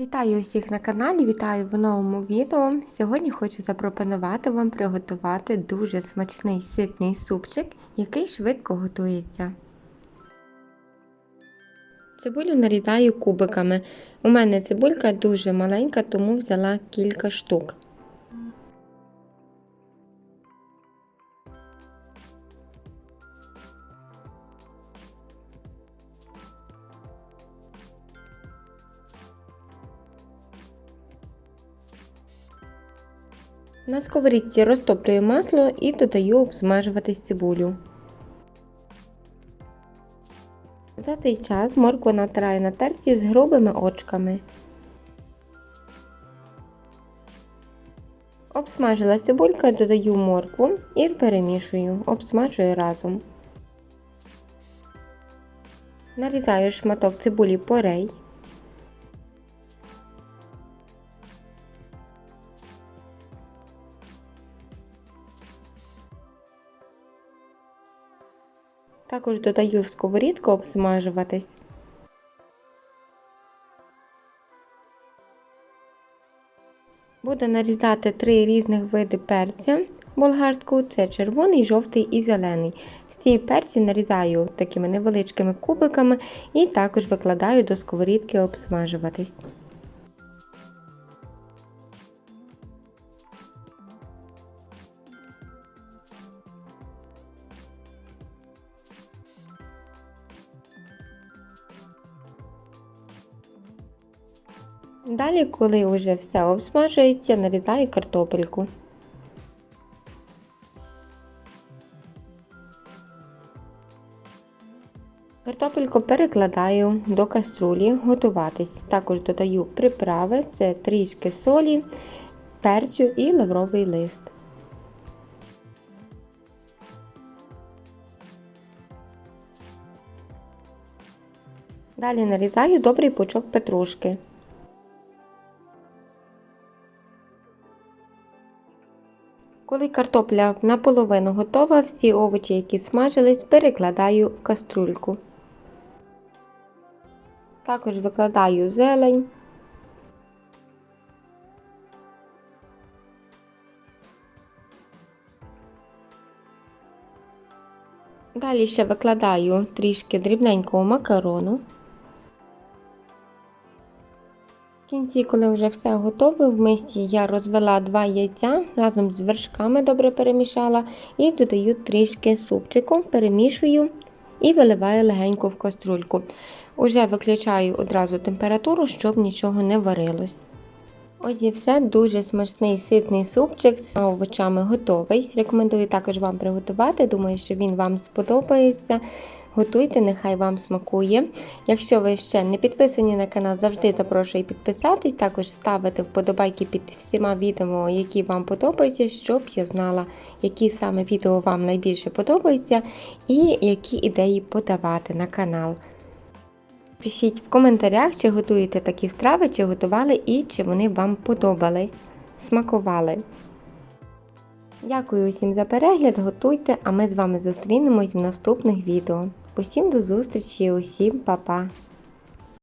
Вітаю усіх на каналі, вітаю в новому відео. Сьогодні хочу запропонувати вам приготувати дуже смачний ситний супчик, який швидко готується. Цибулю нарізаю кубиками. У мене цибулька дуже маленька, тому взяла кілька штук. На сковорідці розтоплюю масло і додаю обсмажуватись цибулю. За цей час моркву натираю на терці з грубими очками. Обсмажила цибулька, додаю моркву і перемішую, обсмажую разом. Нарізаю шматок цибулі порей. Також додаю в сковорідку обсмажуватись. Буду нарізати три різних види перця болгарського, це червоний, жовтий і зелений. Всі перці нарізаю такими невеличкими кубиками і також викладаю до сковорідки обсмажуватись. Далі, коли вже все обсмажується, нарізаю картопельку. Картопельку перекладаю до каструлі готуватись. Також додаю приправи, це трішки солі, перцю і лавровий лист. Далі нарізаю добрий пучок петрушки. Коли картопля наполовину готова, всі овочі, які смажились, перекладаю в каструльку. Також викладаю зелень. Далі ще викладаю трішки дрібненького макарону. Кінці, коли вже все готове, в мисці я розвела два яйця разом з вершками добре перемішала і додаю трішки супчику, перемішую і виливаю легенько в каструльку. Уже виключаю одразу температуру, щоб нічого не варилось. Ось і все, дуже смачний ситний супчик з овочами готовий. Рекомендую також вам приготувати. Думаю, що він вам сподобається. Готуйте, нехай вам смакує. Якщо ви ще не підписані на канал, завжди запрошую підписатись, також ставити вподобайки під всіма відео, які вам подобаються, щоб я знала, які саме відео вам найбільше подобаються і які ідеї подавати на канал. Пишіть в коментарях, чи готуєте такі страви, чи готували і чи вони вам подобались, смакували. Дякую усім за перегляд, готуйте, а ми з вами зустрінемось в наступних відео. Усім до зустрічі, усім па-па!